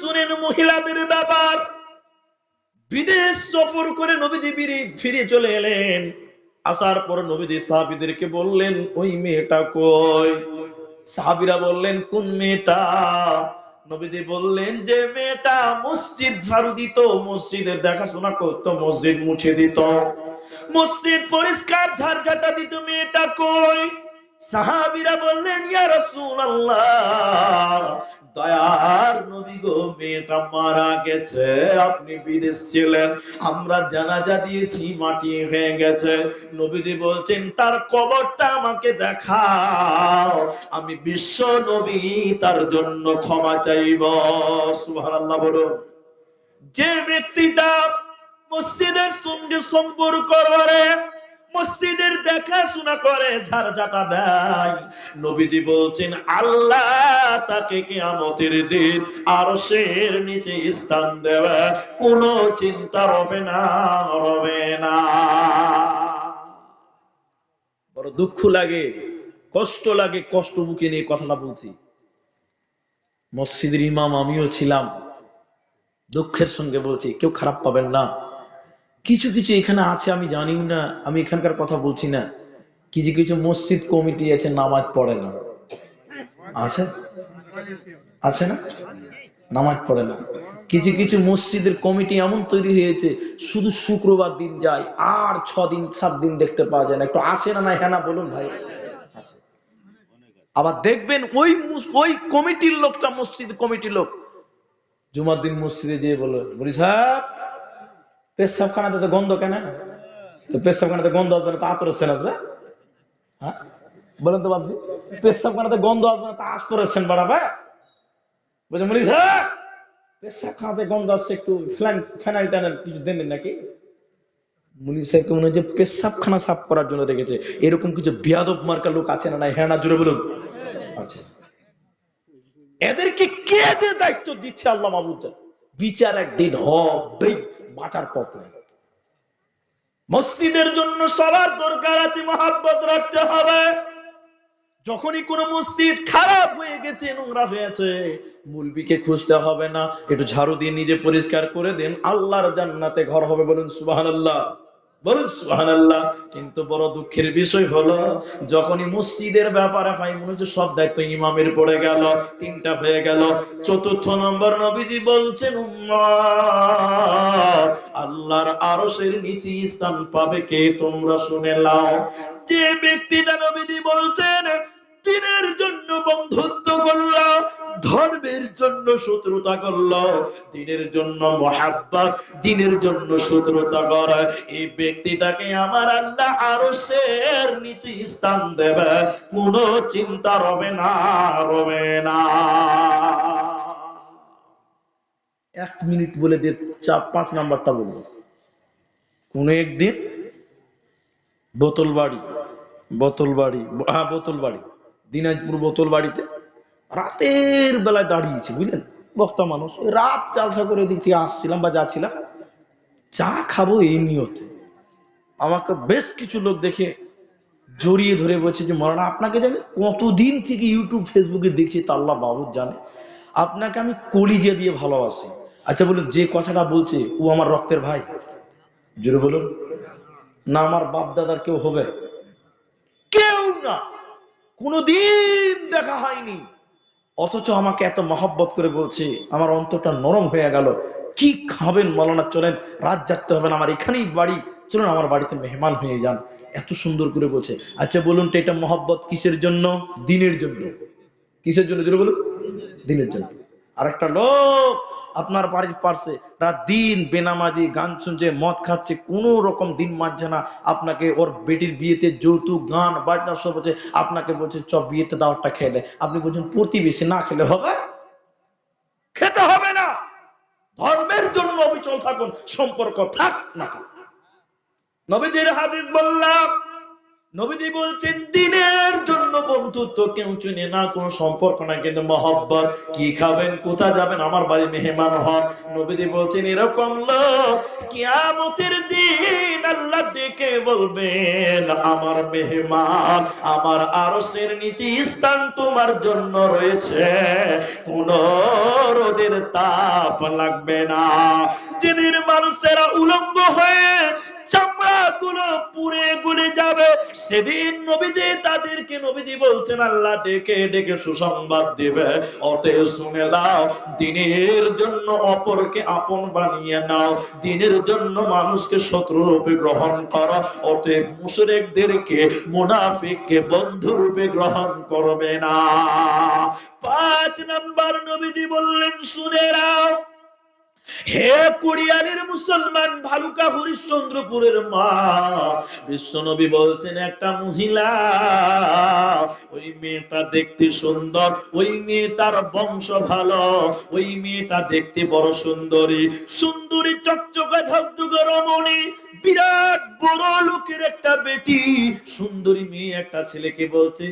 শুনেন মহিলাদের ব্যাপার। বিদেশ সফর করে নবীজি ফিরে- চলে এলেন। আসার পর নবীজি সাহাবিদেরকে বললেন, ওই মেয়েটা কই? সাহাবিরা বললেন, কোন মেয়েটা? নবীজি বললেন, যে মেয়েটা মসজিদ ঝাড়ু দিত, মসজিদের দেখাশোনা করতো, মসজিদ মুছে দিত। মসজিদ পরিষ্কার ঝাড় ঝাড়ঝাটা দিত, মেয়েটা কই? সাহাবিরা বললেন, ইয়া রাসূলুল্লাহ দয়ার নবী গো, মেয়েটা মারা গেছে, আপনি বিদেশ ছিলেন, আমরা জানাজা দিয়েছি, মাটি হয়ে গেছে। নবীজি বলছেন, তার কবরটা আমাকে দেখাও, আমি বিশ্ব নবী, তার জন্য ক্ষমা চাইব। সুবহানাল্লাহ বলুন। যে ব্যক্তিটা মসজিদের সঙ্গে সম্পর্ক করে মসজিদের দেখাশোনা করে, ঝাড়ঝাটা দেয়। নবীজি বলছেন, আল্লাহ তাকে কিয়ামতের দিন আরশের নিচে স্থান দেবে। কোনো চিন্তা রবে না রবে না। বড় দুঃখ লাগে, কষ্ট লাগে, কষ্ট মুখে নিয়ে কথাটা বলছি। মসজিদের ইমাম আমিও ছিলাম। দুঃখের সঙ্গে বলছি, কেউ খারাপ পাবেন না। কিছু কিছু এখানে আছে, আমি জানিও না, আমি এখানকার কথা বলছি না। কিছু কিছু মসজিদ কমিটি আছে, নামাজ পড়ে না। আছে? আছে না? নামাজ পড়ে না। কিছু কিছু মসজিদের কমিটি এমন তৈরি হয়েছে, শুধু শুক্রবার দিন যায়, আর ছ দিন, সাত দিন দেখতে পাওয়া যায় না। একটু আসে না না হ্যাঁ না, বলুন ভাই। আবার দেখবেন ওই ওই কমিটির লোকটা মসজিদ কমিটির লোক। জুমার দিন মসজিদে যেয়ে বলো বলি সাহেব পেশাবখানাতে তো গন্ধ কেন তো পেশাবখানাতে গন্ধ আসবে না তো আতরের সেন আসবে? হ্যাঁ? বলেন তো বাবজি পেশাবখানাতে গন্ধ আসবে না তো আস্তরের সেন বাড়াবে? বুঝে স্যার পেশাবখানাতে গন্ধ আসছে একটু ফেনাইল ট্যানাইল কিছু দেন নাকি? মুনি সাহেবকে মনে হয় যে পেশাবখানা সাফ করার জন্য দেখেছে। এরকম কিছু বিয়াদব মার্কা লোক আছে না নাই? হ্যাঁ না জুড়ে বলুন। আছে এদেরকে কে যে দায়িত্ব দিচ্ছে আল্লাহ মাহবুদ বিচার একদিন হবে। বাঁচার পথ নেই। মসজিদের জন্য সবার দরকার আছে, মহাব্বত রাখতে হবে। যখনই কোন মসজিদ খারাপ হয়ে গেছে, নোংরা হয়েছে মুলবিকে খুঁজতে হবে না। একটু ঝাড়ু দিয়ে নিজে পরিষ্কার করে দেন, আল্লাহর জান্নাতে ঘর হবে বলুন সুবহানাল্লাহ। বলুন, সুবহানাল্লাহ। কিন্তু বড় দুঃখের বিষয় হলো, যখনই মসজিদের ব্যাপারে হয়, মনে হচ্ছে সব দায়িত্ব ইমামের পড়ে গেল, তিনটা হয়ে গেল। চতুর্থ নম্বর নবীজি বলছেন আল্লাহর আরশের নিচে স্থান পাবে কে তোমরা শুনে নাও। যে ব্যক্তিটা নবীজি বলছেন দিনের জন্য বন্ধুত্ব করল ধর্মের জন্য শত্রুতা করল, দিনের জন্য মহাব্বত, দিনের জন্য শত্রুতা করে। এই ব্যক্তিটাকে আমার আল্লাহ আরও শের নিচে স্থান দেবে, কোনো চিন্তা রবে না রবে না। এক মিনিট বলে দিয়ে চার, পাঁচ নাম্বারটা বলব কোন একদিন বোতল বাড়ি বোতল বাড়ি হ্যাঁ বোতল বাড়ি দিনাজপুর বোতল বাড়িতে রাতের বেলায় দাঁড়িয়েছি, বুঝলেন? বক্তা মানুষ রাত চালসা করে দিক থেকে আসছিলাম বা যাচ্ছিলাম। চা খাব এই নিয়তে। আমাকে বেশ কিছু লোক দেখে জড়িয়ে ধরে বলছে যে, মরানা, আপনাকে জানি কতদিন থেকে ইউটিউব, ফেসবুকে দেখছি তা আল্লাহ বাবুর জানে। আপনাকে আমি কলিজে দিয়ে ভালোবাসি। আচ্ছা বলুন, যে কথাটা বলছে, ও আমার রক্তের ভাই। জোরে বলুন, না, আমার বাপ দাদার কেউ হবে? কেউ না। কোনোদিন দেখা হয়নি। অথচ আমাকে এত মহব্বত করে বলছে, আমার অন্তরটা নরম হয়ে গেল। কি খাবেন মলানা, চলেন, রাত যাত্রা হবে না, আমার এখানেই বাড়ি। চলুন, আমার বাড়িতে মেহমান হয়ে যান। এত সুন্দর করে বলছে। আচ্ছা বলুন তো, এটা মহব্বত কিসের জন্য? দিনের জন্য। কিসের জন্য? জোরে বলুন। দিনের জন্য। আর একটা লোক আপনার বাড়ির পাশে রাত দিন বেনামাজি গান শুনছে, মদ খাচ্ছে, কোনো রকম দিন মানছে না। আপনাকে ওর বেটির বিয়েতে যৌতুক, গান, বাজনা সব হচ্ছে আপনাকে বলছে চ বিয়েতে দাওয়াতটা খেলে আপনি বলছেন, প্রতিবেশী না খেলে হবে? খেতে হবে না। ধর্মের জন্য অবিচল থাকুন, সম্পর্ক থাক না থাক। নবীজির হাদিস বললাম নবীজি বলছেন, দিনের জন্য বন্ধুত্ব কেউ চিনে না, কোনো সম্পর্ক না কিন্তু মহব্বত। কি খাবেন? কোথা যাবেন? আমার বাড়ি মেহমান হন নবীজি বলছেন, এরকম লোক কিয়ামতের দিন আল্লাহ ডেকে বলবেন, আমার মেহমান, আমার আরশের নিচে স্থান তোমার জন্য রয়েছে। কোন রোদের তাপ লাগবে না। যেদিন মানুষেরা উলঙ্গ হয়ে পুড়ে গুলে যাবে। সেদিন নবীজি তাদেরকে নবীজি বলছেন, আল্লাহ ডেকে ডেকে সুসংবাদ শুনে নাও, দিনের জন্য অপরকে আপন বানিয়ে নাও। দিনের জন্য মানুষকে শত্রু রূপে গ্রহণ করো। অতএব মুশরিকদেরকে, মুনাফিককে বন্ধু রূপে গ্রহণ করবে না। পাঁচ নাম্বার নবীজি বললেন, শুনে নাও হে কুড়িয়ালের মুসলমান ভালুকা হরিশ্চন্দ্রপুরের মা, বিশ্বনবী বলছেন, একটা মহিলা, ওই মেয়েটা দেখতে সুন্দর, ওই মেয়েটার বংশ ভালো, ওই মেয়েটা দেখতে বড় সুন্দরী সুন্দরী, চকচকা, ধকধকে, রমণী, বিরাট বড় লোকের একটা বেটি, সুন্দরী মেয়ে একটা ছেলেকে বলছে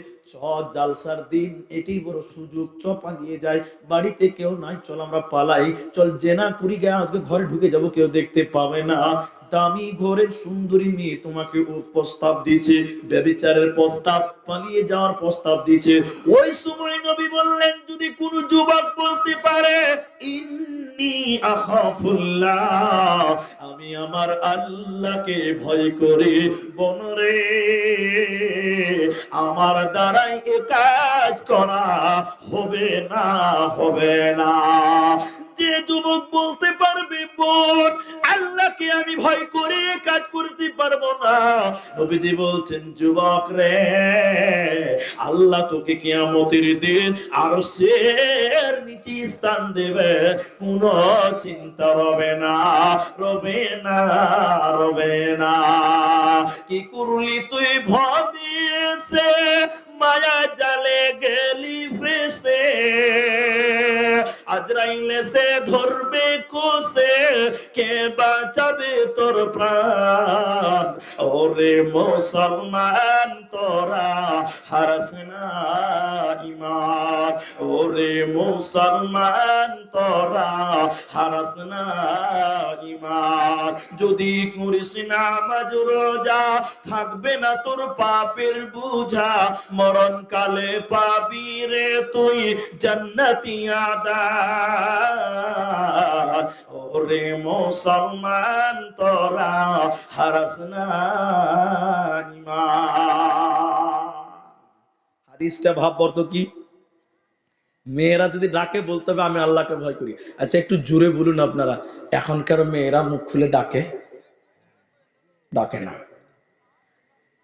জালসার দিন, এটাই বড় সুযোগ। চ, পালিয়ে যায় বাড়িতে কেউ নাই, চল আমরা পালাই। চল জেনা করি আজকে ঘরে ঢুকে যাব, কেউ দেখতে পাবে না। দামি ঘরের সুন্দরী মেয়ে তোমাকে প্রস্তাব দিচ্ছে। ব্যবিচারের প্রস্তাব, পালিয়ে যাওয়ার প্রস্তাব দিচ্ছে। ওই সময় নবী বললেন, যদি কোন যুবক বলতে পারে আমি আমার আল্লাহকে ভয় করি। বনরে আমার এ কাজ করা হবে না হবে না। যে যুবক বলতে পারবে, বোন, আল্লাহকে আমি ভয় করে কাজ করতে পারব না। নবীজি বলছেন, যুবক রে, আল্লাহ তোকে কিয়ামতের দিন আরও শের নিচে স্থান দেবে। কোন চিন্তা রবে না রবে না রবে না। কি করলি তুই ভাবিয়েছে মায়া জালে গেলি ফেসে। আজরাইলে সে ধরবে কোসে কে বাঁচাবে তোর প্রাণ? ওরে মুসলমান, তোরা হারাস না ইমান। ওরে মুসলমান, তোরা হারাস না ইমান। যদি করিস না নামাজ রোজা থাকবে না তোর পাপের বুঝা। মরণ কালে পাবি রে তুই জান্নাতি আদান ওরে মুসলমান, তোরা হারাস না হাদিসটা কি? মেয়েরা যদি ডাকে বলতে হবে, আমি আল্লাহকে ভয় করি। আচ্ছা একটু জোরে বলুন আপনারা। এখনকার মেয়েরা মুখ খুলে ডাকে? ডাকে না।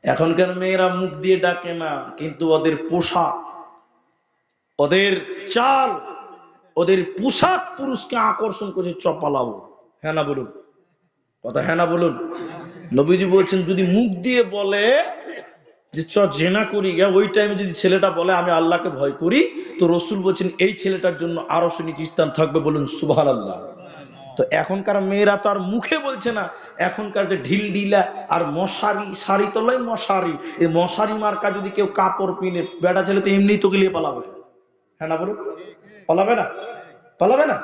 এখনকার মেয়েরা মুখ দিয়ে ডাকে না, কিন্তু ওদের পোশাক, ওদের চাল, ওদের পোশাক পুরুষকে আকর্ষণ করছে চপালাবো হ্যাঁ না বলুন? কথা হ্যাঁ না বলুন? নবীজি বলছেন, যদি মুখ দিয়ে বলে যে চ জেনা করি, গে, ওই টাইমে যদি ছেলেটা বলে, আমি আল্লাহকে ভয় করি, তো রসুল বলছেন, এই ছেলেটার জন্য আরও শুনি স্থান থাকবে বলুন সুভাল আল্লাহ তো এখনকার মেয়েরা তো আর মুখে বলছে না, এখনকার যে ঢিল ঢিলা আর মশারি, শাড়ি তো লয় মশারি। এই মশারি মার্কা যদি কেউ কাপড় পিনে, বেটা ছেলে তো এমনি তো গেলিয়ে পালাবে। হ্যাঁ না বলুন? পালাবে না? পালাবে না?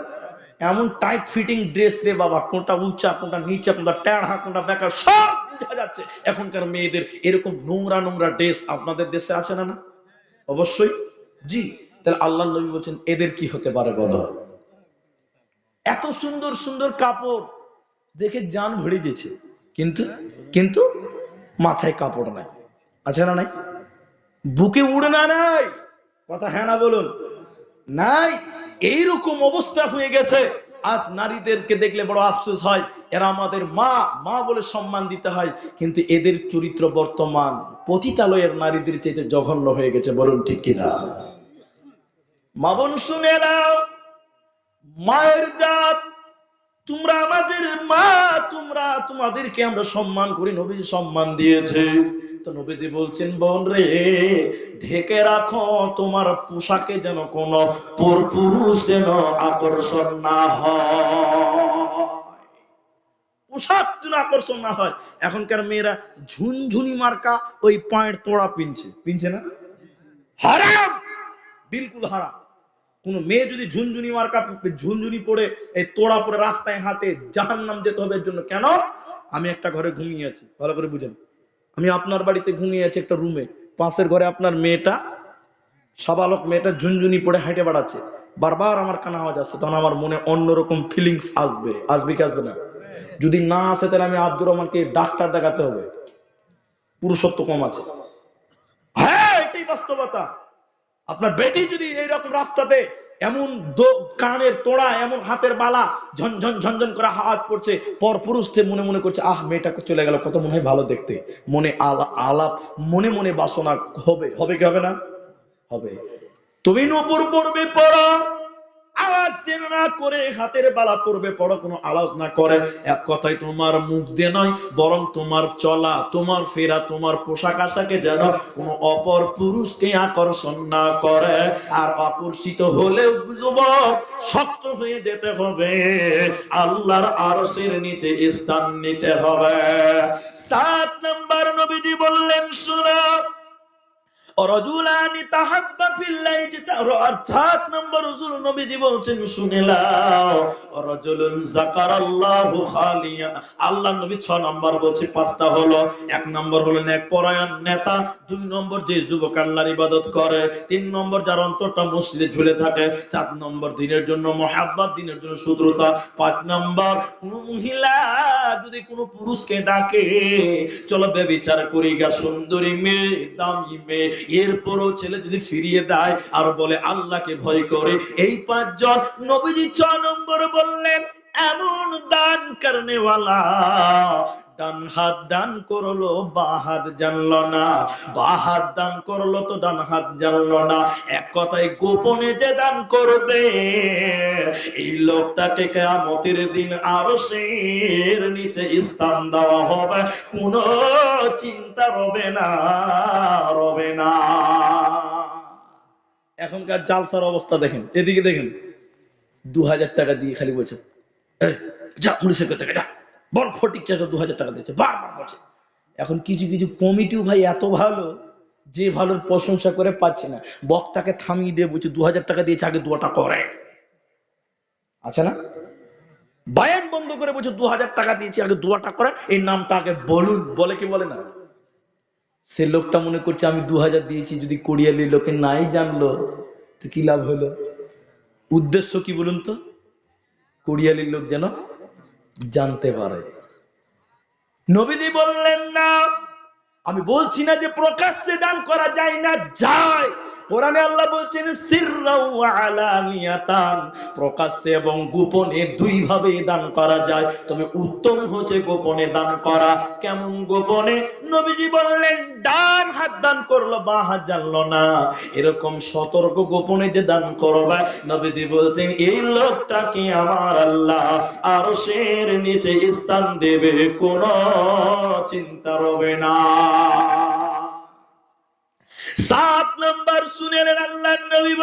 এমন টাইট ফিটিং ড্রেস রে বাবা, কোনটা উঁচা, কোনটা নিচা, কোনটা টেড়া কোনটা বেকার, সব বোঝা যাচ্ছে। এখনকার মেয়েদের এরকম নোংরা নোংরা ড্রেস আপনাদের দেশে আছে না না? অবশ্যই। জি, তাহলে আল্লাহ নবী বলছেন, এদের কি হতে পারে বলো? এত সুন্দর সুন্দর কাপড় দেখে জান ভরে গেছে। কিন্তু কিন্তু মাথায় কাপড় নাই। আছে না নাই? বুকে উড়ে না নাই। কথা হ্যাঁ না বলুন? নাই। এইরকম অবস্থা হয়ে গেছে। আজ নারীদেরকে দেখলে বড় আফসোস হয়। এরা আমাদের মা মা বলে সম্মান দিতে হয়। কিন্তু এদের চরিত্র বর্তমান পতিতালয়ের নারীদের চাইতে জঘন্য হয়ে গেছে। বলুন ঠিক কিনা? মা বোন শুনে নাও। মায়ের জাত, তোমরা আমাদের মা, তোমরা তোমাদেরকে আমরা সম্মান করি, নবীজি সম্মান দিয়েছে। তো নবীজি বলছেন, বোন রে, ঢেকে রাখো, তোমার পোশাকে যেন কোন পুরুষ যেন আকর্ষণ না হয়। পোশাক যেন আকর্ষণ না হয়। এখনকার মেয়েরা ঝুনঝুনি মার্কা ওই পায়ের তোড়া পিনছে। পিনছে না? হারাম! বিলকুল হারাম। কোন মেয়ে যদি ঝুনঝুনি মার্কা ঝুনঝুনি পরে এই তোড়া পরে রাস্তায় হাঁটে জাহান নাম যেতে হবে জন্য। কেন? আমি একটা ঘরে ঘুমিয়ে আছি, ভালো করে বুঝেন। আমি আপনার বাড়িতে ঘুমিয়ে আছি একটা রুমে পাশের ঘরে আপনার মেয়েটা, সাবালক মেয়েটা ঝুনঝুনি পড়ে হাঁটে বেড়াচ্ছে। বারবার আমার কানে আওয়াজ আসছে, তখন আমার মনে অন্যরকম ফিলিংস আসবে। আসবে কি আসবে না? যদি না আসে, তাহলে আমি আব্দুর রহমানকে ডাক্তার দেখাতে হবে। পুরুষত্ব কম আছে। হ্যাঁ এটাই বাস্তবতা। আপনার বেটি যদি এইরকম রাস্তাতে এমন কানের তোড়া, এমন হাতের বালা ঝনঝন ঝনঝন করে হাত পড়ছে, পর পুরুষতে মনে মনে করছে, আহ, মেয়েটা চলে গেল, কত মনে হয় ভালো দেখতে। মনে আলা- আলাপ, মনে মনে বাসনা হবে হবে কি হবে না? হবে। তুমি নপুর পড়বে পড়ো আওয়াজ যেন না করে, হাতের বালা পড়বে পড়ো কোনো আওয়াজ না করে। এক কথায় তোমার মুখ দিয়ে নয়, বরং তোমার চলা, তোমার ফেরা, তোমার পোশাক আশাকে যেন কোনো অপর পুরুষকে আকর্ষণ না করে। আর আকর্ষিত হলেও যুবক শক্ত হয়ে যেতে হবে। আল্লাহর আরশের নিচে স্থান নিতে হবে। সাত নম্বর নবীজি বললেন, শোনা রজুলানি অর্থাৎ নম্বর রসুল নবীজি বলছেন খালিয়া। আল্লাহ নবী 6 নম্বর বলছে, পাঁচটা হলো, এক নম্বর পরায়ণ নেতা, দুই নম্বর যে যুবক আল্লাহর ইবাদত করে, তিন নম্বর যার অন্তরটা মসজিদে ঝুলে থাকে, চার নম্বর দিনের জন্য মহাব্বত, দিনের জন্য সুদ্রতা পাঁচ নম্বর কোন মহিলা যদি কোনো পুরুষকে ডাকে, চলো বেবিচার করি গা, সুন্দরী মেয়ে, দামি মেয়ে। এরপরও ছেলে যদি ফিরিয়ে দেয় আর বলে আল্লাহকে ভয় করে, এই পাঁচজন নবীজি ছ নম্বর বললেন, এমন দান করনেওয়ালা ডান হাত দান করল বা হাত জানলো না। বা হাত দান করল তো ডান হাত জানলো না। এক কথায় গোপনে যে দান করবে এই লোকটাকে কেয়ামতের দিন আরও শের নিচে স্থান দেওয়া হবে। কোন চিন্তা রবে না রবে না। এখনকার জালসার অবস্থা দেখেন এদিকে দেখেন। দু হাজার টাকা দিয়ে খালি বলছে "এই, যা পুলিশের থেকে যা। বল ফটিক চাচা দু হাজার টাকা দিয়েছে, বারবার বলছে। এখন কিছু কিছু কমিটিও ভাই এত ভালো যে ভালো প্রশংসা করে পাচ্ছে না। বক্তাকে থামিয়ে দিয়ে বলছে দু হাজার টাকা দিয়েছে, আগে দুয়াটা করে। আছে না? বায়ান বন্ধ করে বলছে দু হাজার টাকা দিয়েছি, আগে দুয়াটা করে। এই নামটা আগে বলুন, বলে কি বলে না? সে লোকটা মনে করছে, আমি দু হাজার দিয়েছি, যদি কোরিয়ালি লোকে নাই জানলো, তো কি লাভ হলো? উদ্দেশ্য কি বলুন তো? কোরিয়ালির লোক যেন জানতে পারে। নবীজি বললেন, না, আমি বলছি না যে প্রকাশ্যে দান করা যায় না, যায়। কোরআনে আল্লাহ বলছেন আলানিয়াতান। প্রকাশ্যে এবং গোপনে দুই ভাবে দান করা যায়। তবে উত্তম হচ্ছে গোপনে দান করা। কেমন গোপনে? নবীজি বললেন, ডান হাত দান করল, বা হাত জানলো না। এরকম সতর্ক গোপনে যে দান করবে, নবীজি বলছেন, এই লোকটাকে আমার আল্লাহ আরশের নিচে স্থান দেবে, কোন চিন্তা রবে না। সাত নম্বর শুনেলেন আল্লাহ নবী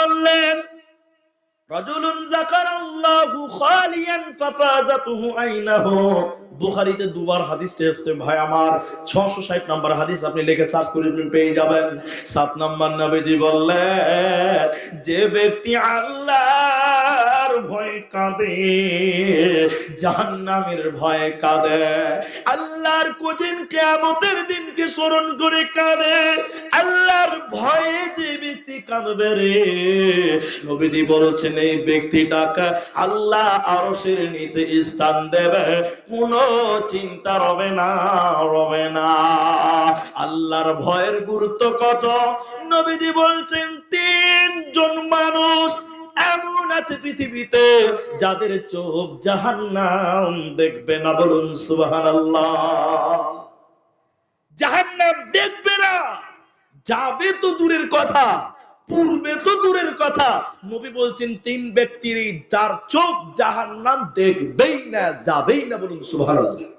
ভাই, আমার 660 নম্বর হাদিস আপনি লিখে পেয়ে যাবেন। নম্বর নবীজি বললেন, যে ব্যক্তি ভয়ে কাঁদে, জাহান্নামের ভয়ে কাঁদে। আল্লাহর দিনকে স্মরণ করে কাঁদে। আল্লাহর ভয়ে যে ব্যক্তি কাঁদবে রে, নবীজি বলছেন, এই ব্যক্তিটাকে আল্লাহ আরশের নিচে স্থান দেবে। কোনো চিন্তা রবে না রবে না। আল্লাহর ভয়ের গুরুত্ব কত? নবীজি বলছেন, তিনজন মানুষ এমন আছে পৃথিবীতে যাদের চোখ জাহান্নাম দেখবে না বলুন সুবহানাল্লাহ। জাহান্নাম দেখবে না। যাবে তো দূরের কথা, পূর্বে তো দূরের কথা। নবী বলছেন, তিন ব্যক্তির যার চোখ জাহান্নাম দেখবেই না, যাবেই না বলুন সুবহানাল্লাহ।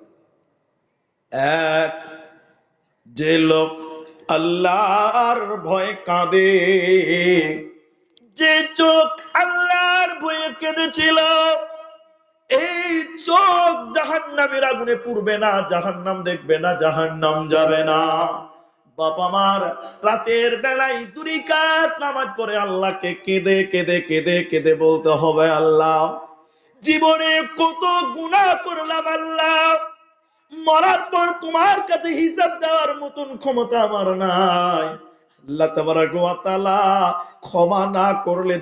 এক, যে লোক আল্লাহর ভয় কাঁদে যে চোখ আল্লাহর ভয়ে কেঁদেছিল, এই চোখ জাহান্নামের আগুনে পুড়বে না, জাহান্নাম দেখবে না, জাহান্নাম যাবে না। বাবা মার রাতের বেলায় দুই কাত নামাজ পরে আল্লাহকে কেঁদে কেঁদে কেঁদে কেঁদে বলতে হবে, আল্লাহ, জীবনে কত গুনাহ করলাম, আল্লাহ। মরার পর তোমার কাছে হিসাব দেওয়ার মতন ক্ষমতা আমার নাই। আল্লাহ ক্ষমা না করলে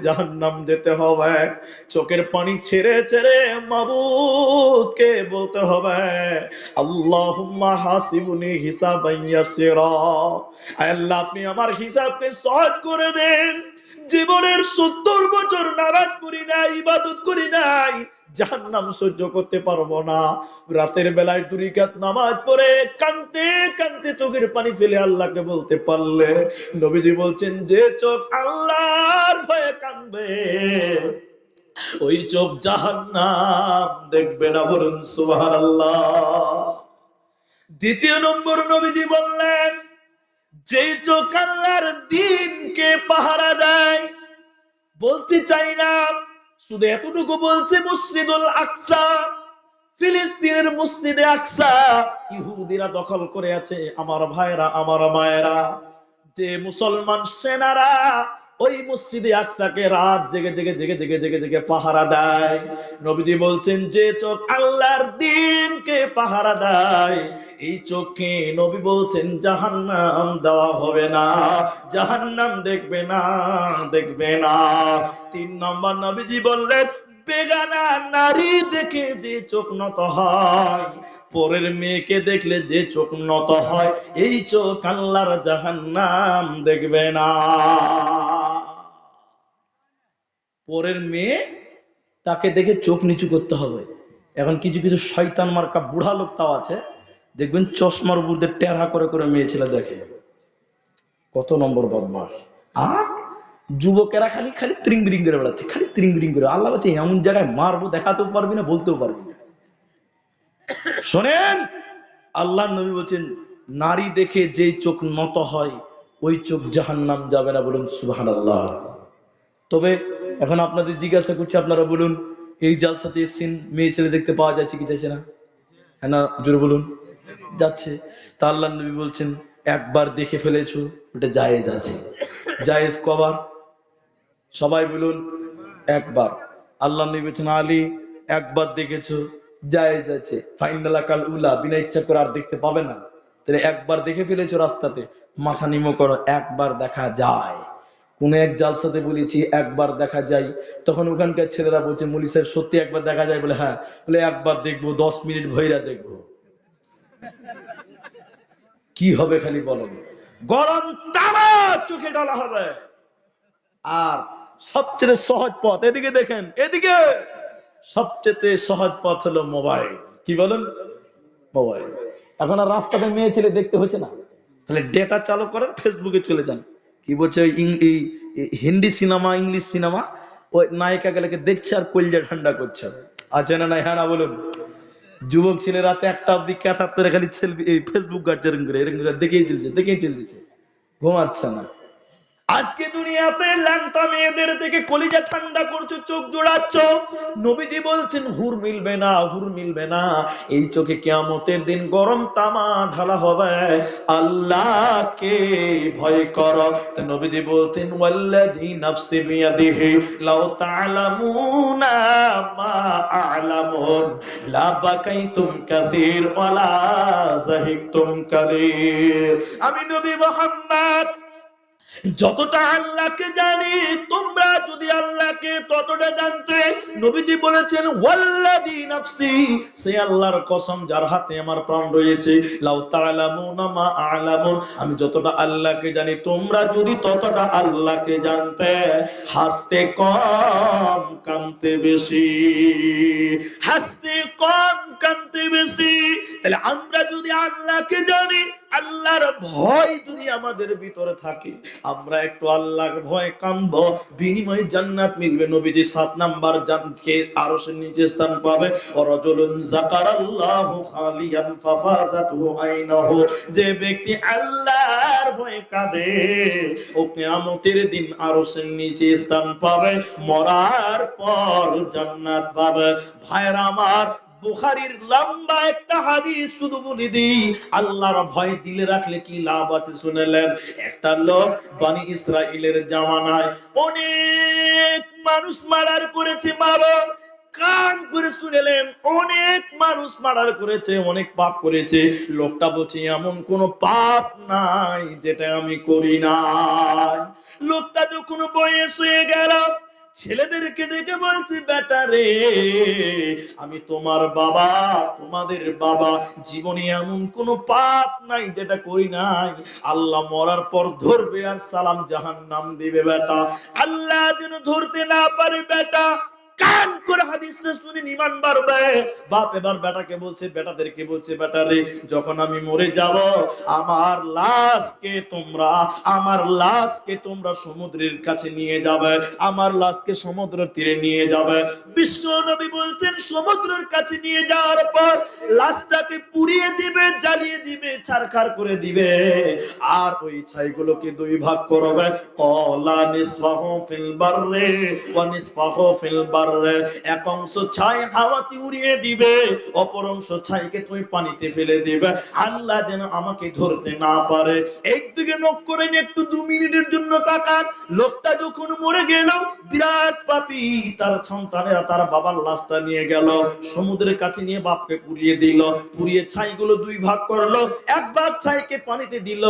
যেতে হবে। চোখের পানি ছেড়ে ছেড়ে মাবুদকে বলতে হবে। আল্লাহুম্মা হাসিবুনি আয় আল্লাহ, আপনি আমার হিসাবকে সহজ করে দেন। জীবনের সত্তর বছর নামাজ পড়ি নাই, ইবাদত করি নাই জাহান্নাম সহ্য করতে পারব না। রাতের বেলায় দুরিকাত নামাজ পড়ে কানতে কানতে চোখের পানি ফেলে আল্লাহকে বলতে পারলে নবীজি বলছেন, যে চোখ আল্লাহর ভয়ে কানবে ওই চোখ জাহান্নাম দেখবে না বলুন সুবহানাল্লাহ। দ্বিতীয় নম্বর নবীজি বললেন যে চোখ আল্লাহর দিনকে পাহারা দেয়, বলতে চাই না শুধু এতটুকু বলছে, মসজিদুল আকসা, ফিলিস্তিনের মসজিদে আকসা। ইহুদিরা দখল করে আছে, আমার ভাইরা আমার মায়েরা। যে মুসলমান সেনারা ওই মসজিদে আকসাকে রাত জেগে জেগে জেগে জেগে জেগে জেগে পাহারা দেয়। নবীজি বলছেন, যে চোখ আল্লাহর দিনকে পাহারা দেয়, এই চোখে নবী বলছেন, জাহান্নাম দেওয়া হবে না। জাহান্নাম দেখবে না দেখবে না। তিন নম্বর নবীজি বললেন বেগানা নারী দেখে যে চোখ নত হয়, পরের মেয়েকে দেখলে যে চোখ নত হয়, এই চোখ আল্লাহর জাহান্নাম দেখবে না। পরের মেয়ে তাকে দেখে চোখ নিচু করতে হবে। এখন কিছু কিছু শয়তান মার্কা বুড়া লোক তাও আছে। দেখবেন চশমার উপর দিয়ে টেরা করে করে মেয়ে ছেলে দেখে। কত নম্বর বদমাস আর যুবকেরা খালি খালি ত্রিং বিরিং করে বেড়াচ্ছে, খালি ত্রিং বিরিং করে। আল্লাহ বলছে, এমন জায়গায় মারবো, দেখাতেও পারবি না, বলতেও পারবি না। শোনেন আল্লাহ নবী বলছেন, নারী দেখে যেই চোখ নত হয়, ওই চোখ জাহান্নাম যাবে না, বলুন সুবাহান আল্লাহ তবে এখন আপনাদের জিজ্ঞাসা করছি, আপনারা বলুন, এই জালসাতে এসছেন, মেয়ে ছেলে দেখতে পাওয়া যাচ্ছে কি যাচ্ছে না? হ্যাঁ না, জোরে বলুন। যাচ্ছে। তা আল্লাহ নবী বলছেন, একবার দেখে ফেলেছো, ওটা জায়েজ আছে। জায়েজ কবার? সবাই বলুন, একবার। আল্লাহ নবী বলছেন, আলী, একবার দেখেছ? জায়েজ আছে ফাইনাল কাল উলা, বিনা ইচ্ছা করে আর দেখতে পাবে না। তাহলে একবার দেখে ফেলেছো রাস্তাতে। মাথা নিমো করো, একবার দেখা যায়। কোন এক জালসাতে বলেছি, একবার দেখা যায়। তখন ওখানকার ছেলেরা বলছে, মুলি সাহেব, সত্যি একবার দেখা যায়? বলে হ্যাঁ। বলে, একবার দেখব, দশ মিনিট ভৈরা দেখব। কি হবে খালি বলেন গরম তারা চোখে ডালা হবে। আর সবচেয়ে সহজ পথ। এদিকে দেখেন, এদিকে। সবচেয়ে সহজ পথ হলো মোবাইল। কি বলেন? মোবাইল। এখন আর রাস্তাতে মেয়ে ছেলে দেখতে হচ্ছে না। তাহলে ডেটা চালু করেন ফেসবুকে চলে যান। কি বলছে হিন্দি সিনেমা, ইংলিশ সিনেমা? ওই নায়িকা গেলেকে দেখছে আর কলজা ঠান্ডা করছে। আছে না হ্যাঁ না বলুন। যুবক ছেলে রাতে একটা অব্দি ক্যাথার তোরে খালি সেলফি এই ফেসবুক গার্ড করে, এরকম দেখেই চলছে দেখেই চলছে ঘুমাচ্ছে না। আজকে দুনিয়াতে ল্যাংটা মেয়েদের থেকে কলিজা ঠান্ডা করছ, চোখ জোড়াচ্ছ। নবীজি বলছেন, হুর মিলবে না, হুর মিলবে না। এই চোখে কিয়ামতের দিন গরম তামা ঢালা হবে। আল্লাহকে ভয় কর। নবীজি বলছেন, ওয়াল্লাযী নাফসি বিয়াদিহি লাউ মা আ'লামুন। লা বাকাইতুম কাসীর ওয়ালা যাহিকতুম আমি নবী মুহাম্মদ যতটা আল্লাহকে জানি, তোমরা যদি আল্লাহকে ততটা জানতে, নবীজি বলেছেন ওয়াল্লাদি নাফসি সে আল্লাহর কসম যার হাতে আমার প্রাণ রয়েছে। লাউ তাআলামুনা মা আ'লামুন, আমি যতটা আল্লাহকে জানি, তোমরা যদি ততটা আল্লাহকে জানতে, হাসতে কম কানতে বেশি। হাসতে কম কানতে বেশি। তাহলে আমরা যদি আল্লাহকে জানি আল্লাহর ভয় যদি আমাদের ভিতরে থাকে, আমরা একটু আল্লাহর ভয় কানব, বিনিময়ে জান্নাত মিলবে। নবীজি সাত নাম্বার জানকে আরও সে নিচে স্থান পাবে। রজুলুন যাকারাল্লাহু খালিয়ান ফাফাজাতহু আইনাহু। যে ব্যক্তি আল্লাহর ভয়ে কাঁদে ও কিয়ামতের দিন আরও সে নিচে স্থান পাবে। মরার পর জান্নাত পাবে। ভাইরা আমার লম্বা একটা হাদিস শুধু বলে দিই, আল্লাহর ভয় দিলে রাখলে কি লাভ আছে শুনেলেন? একটা লোক বানি জামানায় অনেক মানুষ মারার করেছে বাবা কান করে শুনেলেন, অনেক মানুষ মার্ডার করেছে, অনেক পাপ করেছে। লোকটা বলছে, এমন কোন পাপ নাই যেটা আমি করি নাই। লোকটা যখন বয়স হয়ে গেল ছেলেদেরকে ডেকে বলছি, বেটা আমি তোমার বাবা, তোমাদের বাবা। জীবনে এমন কোন পাপ নাই যেটা করি নাই। আল্লাহ মরার পর ধরবে আর সালাম জাহান নাম দিবে, বেটা। আল্লাহ যেন ধরতে না পারে, বেটা। কান করে হাদিসটা শুনে ইমান বাড়বে। বাপ এবার বেটাকে বলছে বেটাদেরকে বলছে, বেটা রে, যখন আমি মরে যাব, আমার লাশকে তোমরা, আমার লাশকে তোমরা সমুদ্রের কাছে নিয়ে যাবে, আমার লাশকে সমুদ্রের তীরে নিয়ে যাবে। বিশ্ব নবী বলছেন, সমুদ্রের কাছে নিয়ে যাওয়ার পর লাশটাকে পুড়িয়ে দিবে, জ্বালিয়ে দিবে, ছারখার করে দিবে। আর ওই ছাইগুলোকে দুই ভাগ করবে। কলা নিসফাহু ফিল বাররে, ওয়া নিসফাহু ফিল বাররে এক অংশ ছাই হাওয়াতে উড়িয়ে দিবে, অপর অংশ ছাইকে তুই পানিতে ফেলে দিবে। আল্লাহ যেন আমাকে ধরতে না পারে। একদিকে নক করে একটু দু মিনিটের জন্য তাকান। লোকটা যখন মরে গেল, বিরাট পাপি তার সন্তানেরা তার বাবার লাশটা নিয়ে গেল, সমুদ্রের কাছে নিয়ে বাপকে পুড়িয়ে দিল। পুড়িয়ে ছাইগুলো দুই ভাগ করল, এক ভাগ ছাইকে পানিতে দিল,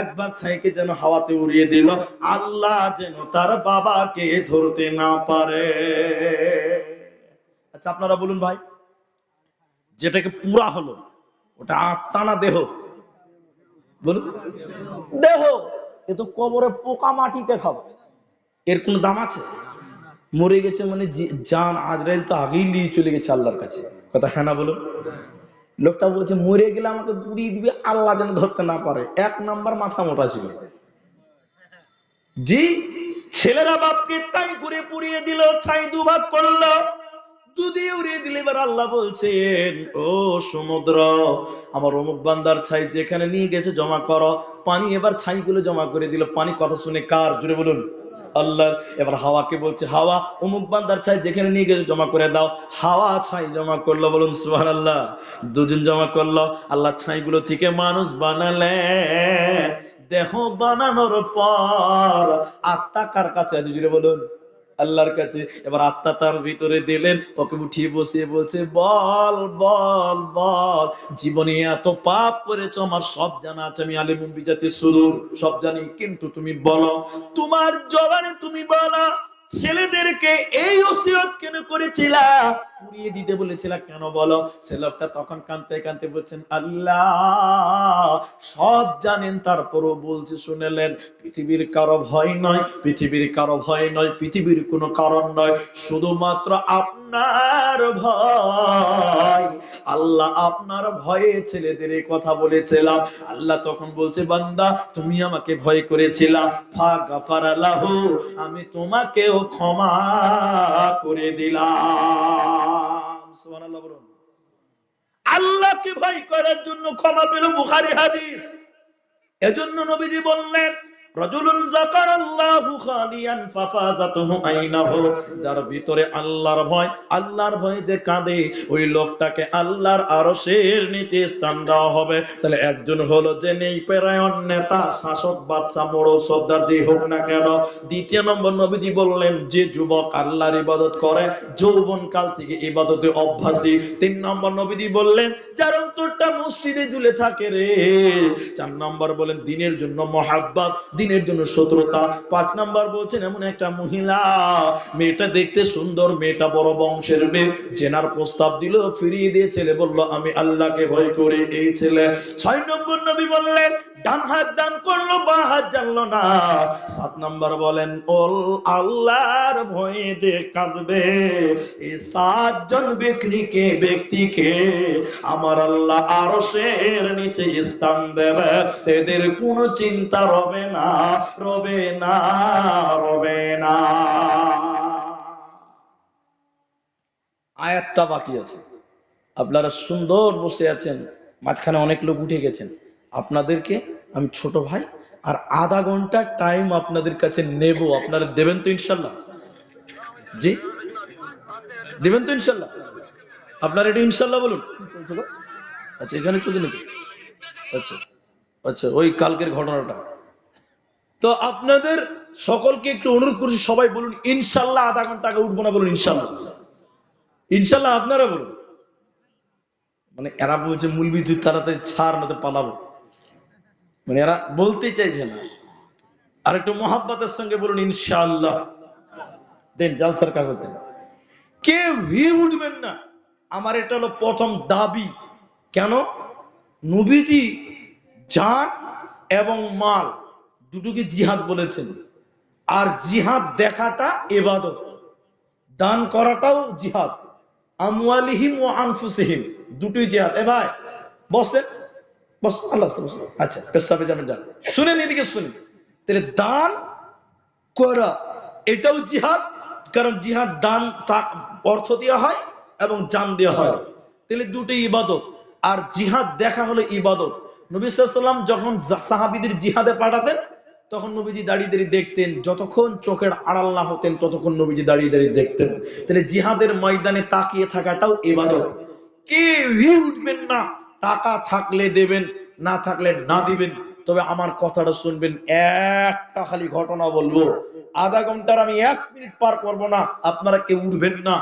এক ভাগ ছাইকে যেন হাওয়াতে উড়িয়ে দিল। আল্লাহ যেন তার বাবাকে ধরতে না পারে। আচ্ছা আপনারা বলুন ভাই, যেটাকে পুরা হলো, ওটা আত্মা না দেহ? বলুন। দেহ, এ তো কবরে পোকা মাটিতে খাবে। এর কোন দাম আছে? মরে গেছে মানে জান আজরাইল তো আগেই নিয়ে চলে গেছে আল্লাহর কাছে। কথা হ্যাঁ না বলুন? লোকটা বলছে, মরে গেলে আমাকে পুড়িয়ে দিবে, আল্লাহ যেন ধরতে না পারে। এক নাম্বার মাথা মোটা ছিল। জি, ছেলেরা বাপকে তাই করে পুড়িয়ে দিল, ছাই দুভাগ করল। দুধে উড়িয়ে দিলে, এবার আল্লাহ ও সমুদ্র, আমার অমুক বান্দার ছাই যেখানে নিয়ে গেছে জমা করো। পানি এবার ছাইগুলো জমা করে পানি কথা শুনে কার? বলুন। আল্লাহ এবার হাওয়াকে বলছে, হাওয়া, অমুক বান্দার ছাই যেখানে নিয়ে গেছে জমা করে দাও। হাওয়া ছাই জমা করল, বলুন সুহান আল্লাহ দুজন জমা করল। আল্লাহ ছাইগুলো থেকে মানুষ বানালে দেহ বানানোর পর আত্মা কার কাছে আছে? জুড়ে বলুন। আল্লাহর কাছে। এবার আত্মা তার ভিতরে দিলেন, ওকে উঠিয়ে বসিয়ে বলছে, বল বল বল। জীবনে এত পাপ করেছ, আমার সব জানা আছে, আমি আলিম বিজাতির সুদূর। সব জানি, কিন্তু তুমি বলো। তোমার জবানে তুমি বলো ছেলেদেরকে এই ওসিয়ত কেন করেছিলা? পুড়িয়ে দিতে বলেছিলা, কেন বলো? সে লোকটা তখন কানতে কানতে বলছেন, আল্লাহ, সব জানেন, তারপরও বলছে, শুনেলেন, পৃথিবীর কারও ভয় নয়, পৃথিবীর কারও ভয় নয়, পৃথিবীর কোনো কারণ নয়। শুধুমাত্র আপনার ভয়। আল্লাহ আপনার ভয়ে ছেলেদের কথা বলেছিলাম। আল্লাহ তখন বলছে, বান্দা, তুমি আমাকে ভয় করেছিলা। ফা গাফারা লাহু আমি তোমাকেও ক্ষমা করে দিলাম। সুবহানাল্লাহ বলুন। আল্লাহকে ভয় করার জন্য ক্ষমা পেল বুখারী হাদিস। এজন্য নবীজি বললেন যার ভিতরে আল্লাহর ভয় আল্লাহর ভয় যে কাঁদে, ওই লোকটাকে আল্লাহর আরশের নিচে স্থান দেওয়া হবে। তাহলে একজন হলো যে নেই পেরায়ণ নেতা, শাসক বাদশা বড় সর্দার, যে হোক না কেন। দ্বিতীয় নম্বর নবীজি বললেন, যে যুবক আল্লাহর ইবাদত করে, যৌবন কাল থেকে ইবাদতে অভ্যাসী। তিন নম্বর নবীজি বললেন, যার অন্তরটা মসজিদে ঝুলে থাকে রে। চার নম্বর বলেন, দিনের জন্য মহাব্বত দিনের জন্য শত্রুতা। পাঁচ নাম্বার বলছেন, এমন একটা মহিলা, মেয়েটা দেখতে সুন্দর, মেয়েটা বড় বংশের মেয়ে। জেনার প্রস্তাব দিল, ফিরিয়ে দিয়ে ছেলে বলল, আমি আল্লাহকে ভয় করি, এই ছেলে। ছয় নম্বর নবী বললেন, ডান হাত দান করল, বা হাত জানলো না। সাত নাম্বার বলেন, ওল আল্লাহর ভয়ে যে কাঁদবে এই সাতজন ব্যক্তিকে ব্যক্তিকে আমার আল্লাহ আরশের নিচে স্থান দেবে, এদের কোনো চিন্তা রবে না। রবে না রবে না। আয়াতটা বাকি আছে। আপনারা সুন্দর বসে আছেন, মাঝখানে অনেক লোক উঠে গেছেন। আপনাদেরকে আমি ছোট ভাই আর আধা ঘণ্টা টাইম আপনাদের কাছে নেব। আপনারা দেবেন তো ইনশাল্লাহ। জি? দেবেন তো ইনশাল্লাহ। আপনারা এটা ইনশাল্লাহ বলুন। আচ্ছা এখানে চলছে নাকি আচ্ছা আচ্ছা ওই কালকের ঘটনাটা। তো আপনাদের সকলকে একটু অনুরোধ করছি, সবাই বলুন, ইনশাল্লাহ আধা ঘণ্টা আগে উঠবো না বলুন, ইনশাল্লাহ। ইনশাল্লাহ আপনারা বলুন। মানে এরা বলছে মুলবি তুই তাড়াতাড়ি ছাড় না পালাবো। মানে এরা বলতে চাইছে না। আর একটু মোহাব্বতের সঙ্গে বলুন, ইনশাল্লাহ। দেন, জালসার কাগজ দেন। কেউ হি উঠবেন না। আমার এটা হলো প্রথম দাবি। কেন? নবীজি যান এবং মাল। দুটোকে জিহাদ বলেছেন। আর জিহাদ দেখাটা এবাদত। দান করাটাও জিহাদ। আমওয়ালিহিম ও আনফুসিহিম, দুটোই জিহাদ। এ ভাই বসেন বস, আল্লাহ আচ্ছা পেশাবে যাবেন, যান। শুনেন, এদিকে শুনেন। তাহলে দান করা, এটাও জিহাদ, কারণ জিহাদ দান অর্থ দেওয়া হয় এবং জান দেওয়া হয়। তাহলে দুটোই ইবাদত। আর জিহাদ দেখা হলো ইবাদত। নবী সাল্লাম যখন সাহাবীদের জিহাদে পাঠাতেন তখন নবীজি দাঁড়িয়ে দাঁড়িয়ে দেখতেন, যতক্ষণ চোখের আড়াল না হতেন, ততক্ষণ নবীজি দাঁড়িয়ে দাঁড়িয়ে দেখতেন। তাহলে জিহাদের ময়দানে তাকিয়ে থাকাটাও ইবাদত কেউই উঠবেন না। টাকা থাকলে দেবেন, না থাকলে না দিবেন। তবে আমার কথাটা শুনবেন, একটা খালি ঘটনা বলব। আধা ঘণ্টার আমি এক মিনিট পার করব না। আপনারা কেউ উঠবেন না।